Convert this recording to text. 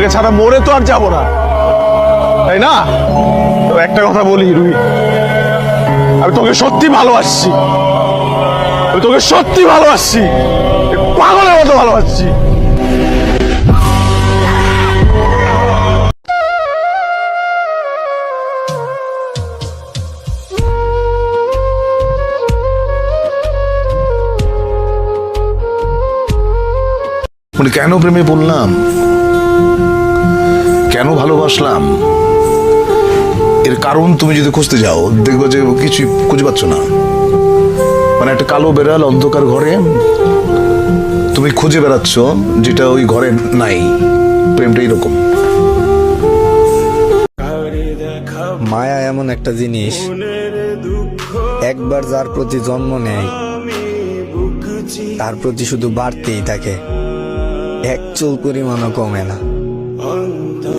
তোমাকে ছাড়া মরে তো আর যাব না। তাই না? তো একটা কথা বলি, রুহি। আমি তোকে সত্যি ভালোবাসছি। আমি তোকে সত্যি ভালোবাসছি। পাগলের মতো ভালোবাসছি। কেন প্রেমে পড়লাম? কেন ভালোবাসলাম? এর কারণ তুমি যদি খুঁজতে যাও, দেখবে যে কিছুই খুঁজে পাচ্ছ না। মানে একটা কালো বেড়াল অন্ধকার ঘরে, তুমি খুঁজে বেড়াচ্ছ যেটা ওই ঘরে নাই। প্রেমটা এরকম। মায়া এমন একটা জিনিস, একবার যার প্রতি জন্ম নেয়, তার প্রতি শুধু বাড়তেই থাকে। এক চুল পরিমাণও কমে না।